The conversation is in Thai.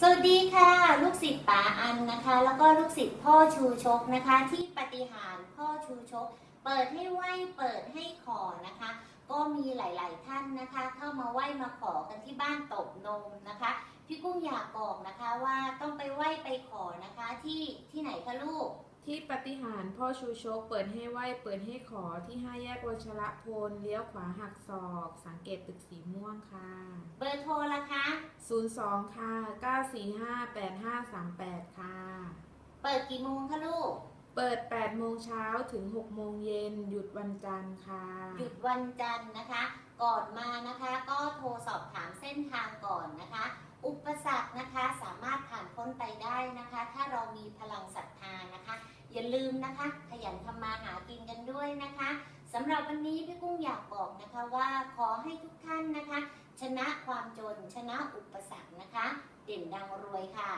สวัสดีค่ะ ลูกศิษย์ป๋าอันนะคะ แล้วก็ลูกศิษย์พ่อชูชกนะคะ ที่ปฏิหารย์พ่อชูชก เปิดให้ไหวเปิดให้ขอนะคะ ก็มีหลาย ๆ ท่านนะคะ เข้ามาไหว้มาขอกันที่บ้านตบนมนะคะพี่กุ้งอยากบอกนะคะว่าต้องไปไหว้ไปขอนะคะที่ที่ไหนคะลูก ที่ปฏิหารย์พ่อชูชก เปิดให้ไหวเปิดให้ขอที่ห้าแยกวัชระพลเลี้ยวขวาหักศอก สังเกตตึกสีม่วงค่ะ เบอร์โทรละคะ 02 ค่ะ 945 8538 ค่ะ เปิดกี่โมงคะลูก เปิด 8 โมงเช้าถึง 6 โมงเย็น หยุดวันจันทร์ค่ะ หยุดวันจันทร์นะคะ ก่อนมานะคะก็โทรสอบถามเส้นทางก่อนนะคะ อุปสรรคนะคะสามารถผ่านพ้นไปได้นะคะ ถ้าเรามีพลังศรัทธานะคะ อย่าลืมนะคะ ขยันทำมาหากินกันด้วยนะคะ สำหรับวันนี้พี่กุ้งอยากบอกนะคะว่าขอให้ทุกท่านนะคะ ชนะความจนชนะอุปสรรคนะคะ เด่นดังรวยค่ะ